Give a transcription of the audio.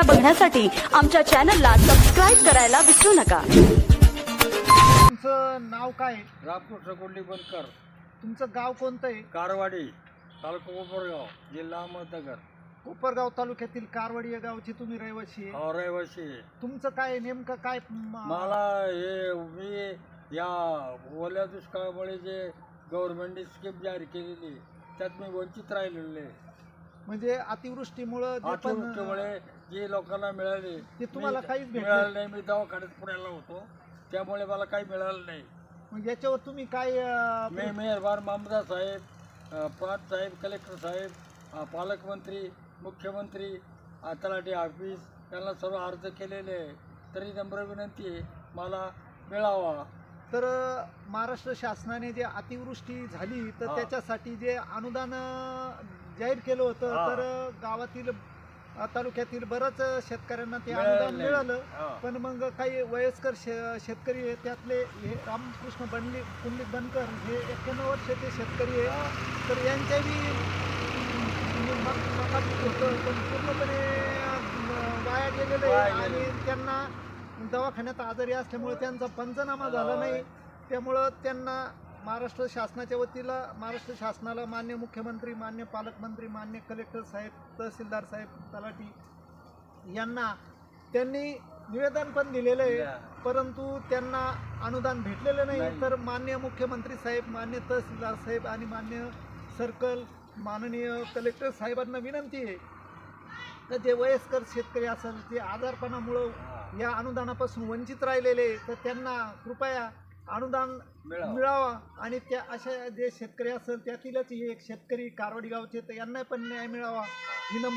बातम्या बघण्यासाठी आमच्या चॅनलला सबस्क्राईब करायला विसरू नका तुमचं नाव काय आहे? रामकृष्ण कोंडी बनकर तुमचं गाव कोणतं आहे कारवाडी तालुका कोपरगाव जिल्हा अहमदनगर कोपरगाव तालुक्यातील कारवाडी या गावची तुम्ही रहिवासी आहे हा, रहिवासी आहे. तुमचं काय आहे? नेमकं काय म- मला हे मी या ओल्या दुष्काळामुळे जे गव्हर्नमेंटने स्कीम जाहीर केलेली त्यात मी वंचित राहिलेलो आहे म्हणजे अतिवृष्टीमुळं जे पण अतिवृष्टीमुळे जे लोकांना मिळाले ते तुम्हाला मी- काहीच भेटलं मिळालं नाही. मी दवाखान्यात पुण्याला होतो. त्यामुळे मला काही मिळालं नाही. मग याच्यावर तुम्ही काय अं, मी मेहरबान मामदार साहेब अ, प्रांत साहेब कलेक्टर साहेब अ, पालकमंत्री मुख्यमंत्री अ, तलाठी ऑफिस यांना सर्व अर्ज केलेले आहे. तरी नम्र विनंती आहे मला मिळावा. तर महाराष्ट्र शासनाने जे अतिवृष्टी झाली तर हा. त्याच्यासाठी जे अनुदान जाहीर केलं होतं हा. तर गावातील अं, तालुक्यातील बऱ्याच शेतकऱ्यांना ते अनुदान. मिळालं हा. पण मग काही वयस्कर शे शेतकरी आहे त्यातले हे रामकृष्ण बनली कुंडलिक बनकर हे एक्क्याण्णव वर्षाचे शेतकरी आहे तर यांच्या बी मक- मका पीक होतं पण पूर्णपणे अं, वाया गेलेलं वाया आहे. आणि त्यांना दवाखान्यात आजारी असल्यामुळे त्यांचा पंचनामा झाला नाही त्यामुळं त्यांना महाराष्ट्र शासनाच्या वतीला महाराष्ट्र शासनाला मान्य मुख्यमंत्री मान्य पालकमंत्री मान्य कलेक्टर साहेब तहसीलदार साहेब तलाठी यांना त्यांनी निवेदन पण दिलेलं आहे. परंतु त्यांना अनुदान भेटलेलं नाही नाही. तर मान्य मुख्यमंत्री साहेब मान्य तहसीलदार साहेब आणि मान्य सर्कल माननीय कलेक्टर साहेबांना विनंती आहे तर जे वयस्कर शेतकरी असेल ते आजारपणामुळं या अनुदानापासून वंचित राहिलेले तर त्यांना कृपया अनुदान मिळावं. आणि त्या अशा जे शेतकरी असेल त्यातीलच हे एक शेतकरी कारवाडी गावचे तर यांना पण न्याय मिळावा ही नम्र